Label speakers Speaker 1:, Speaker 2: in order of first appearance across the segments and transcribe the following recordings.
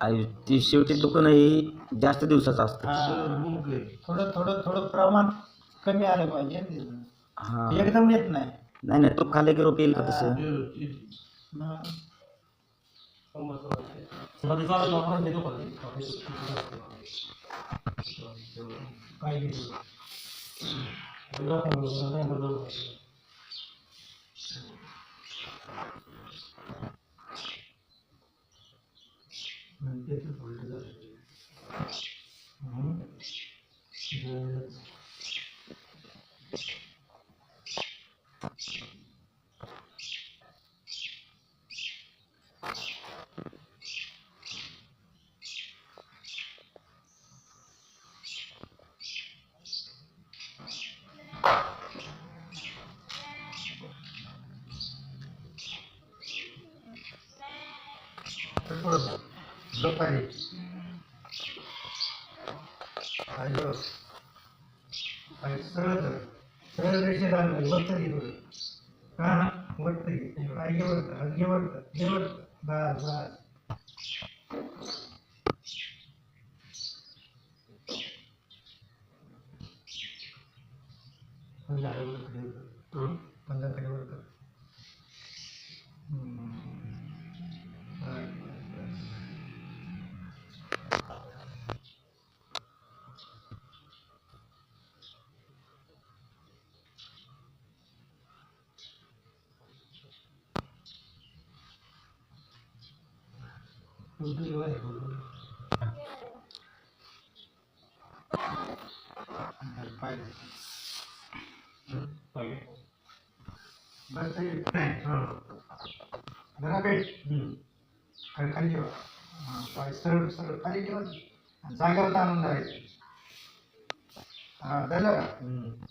Speaker 1: आणि ती शेवटी दुखणं ही जास्त दिवसाचं असतं.
Speaker 2: हा. थोडं थोडं थोडं प्रमाण कमी आलं पाहिजे.
Speaker 1: हा.
Speaker 2: एकदम येत नाही.
Speaker 1: नाही नाही तूप खाल्ले की रोप येईल का तसं?
Speaker 2: मग Tá Desaparece. Aí, ó. ಸಹೋದರ ಸಹೋದರಿಗೆ ನಾನು ಒತ್ತಗಿರುವುದು ಹಾಂ ಒತ್ತಿಗೆ ಹಾಗೆ ಬರ್ತ ಹಾಗೆ ಬರ್ತ ಹಾಗೆ ಬರ್ತ ಬಾ ಬಾ. ಒಂದು ಕಡೆ खाली खाली ठेवा हां पाय सरळ सरळ खाली ठेवा आणि जागेवर ताणून धरायचं हां झालं का नुसतं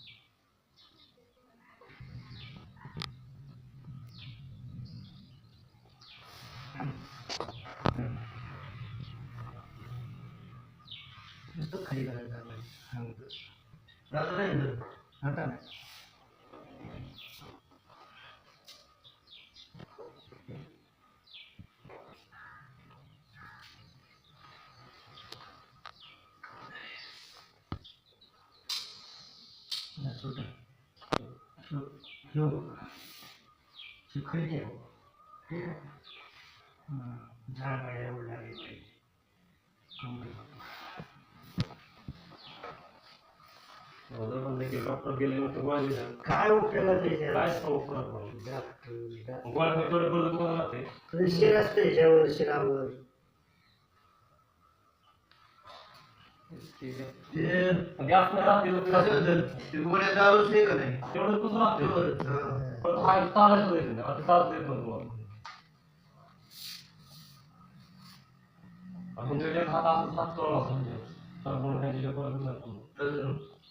Speaker 2: खाली करायचं हां आता नाही शिकली ठेव ठीक आहे हां झाड आहे एवढं आहे काय उपयोग शिर असते याच्यावर शिरावर अंदाज भरपूर हां. व्यवस्थित हं,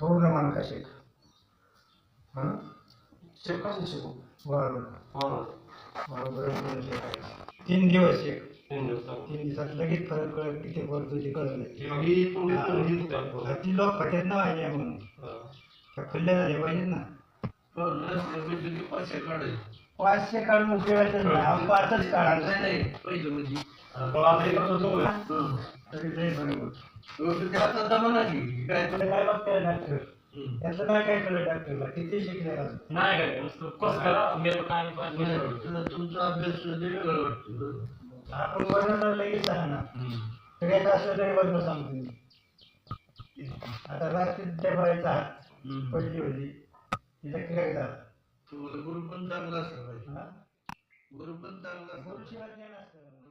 Speaker 2: पूर्ण मान का शेक. हं बरोबर. बरोबर. तीन दिवस शेक तीन दिवसात. लगेच फरक कळत किती वर तुझी कळत नाही ती लोक ना पाहिजे म्हणून. त्या खुल्ल्या झाले पाहिजे ना. पाचशे काढून उपयोगाचं नाही. पाचच काढा. तरी ते बरोबर तुला काय? बघताय डॉक्टर त्याचं काय काय कळलं डॉक्टरला किती शिकले का आपण वर्ण लगेच आहे ना. सगळ्यात असलं तरी वर्ण सांगतो मी. आता रात्री त्या हात पडली होती. तिला क्रॅक झाला.
Speaker 3: गुरु पण चांगला असला पाहिजे? गुरु पण चांगला
Speaker 2: ज्ञान असतं.